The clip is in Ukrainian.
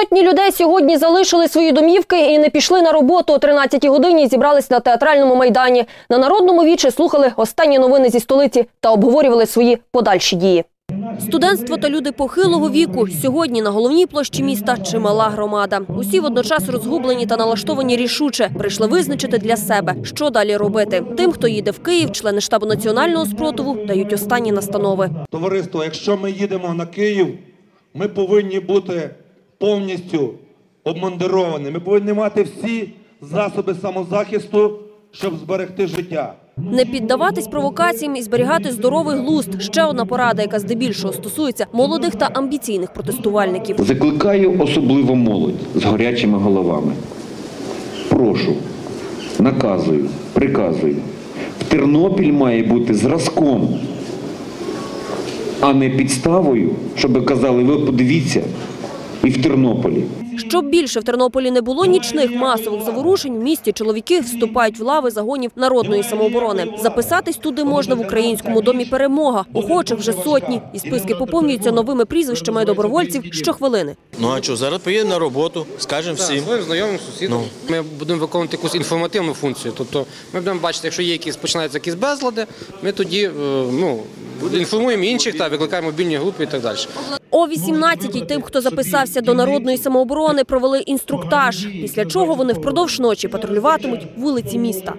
Сотні людей сьогодні залишили свої домівки і не пішли на роботу. О 13-й годині зібрались на театральному майдані. На народному вічі слухали останні новини зі столиці та обговорювали свої подальші дії. Студентство та люди похилого віку сьогодні на головній площі міста чимала громада. Усі водночас розгублені та налаштовані рішуче прийшли визначити для себе, що далі робити. Тим, хто їде в Київ, члени штабу національного спротиву дають останні настанови. Товариство, якщо ми їдемо на Київ, ми повинні бути повністю обмундировані. Ми повинні мати всі засоби самозахисту, щоб зберегти життя. Не піддаватись провокаціям і зберігати здоровий глузд. Ще одна порада, яка здебільшого стосується молодих та амбіційних протестувальників. Закликаю особливо молодь з гарячими головами. Прошу, наказую, приказую. В Тернопіль має бути зразком, а не підставою, щоб казали, ви подивіться, і в Тернополі. Щоб більше в Тернополі не було нічних масових заворушень, в місті чоловіки вступають в лави загонів народної самооборони. Записатись туди можна в українському домі перемога. Охочих вже сотні, і списки поповнюються новими прізвищами добровольців щохвилини. Ну а що, зараз поїдемо на роботу, скажемо всім. Своїм знайомим сусідам. Ми будемо виконувати якусь інформативну функцію. Тобто ми будемо бачити, якщо є якісь починаються якісь безлади, ми тоді е, ну, інформуємо інших та викликаємо мобільні групи і так далі. О 18-й тим, хто записався до народної самооборони, провели інструктаж. Після чого вони впродовж ночі патрулюватимуть вулиці міста.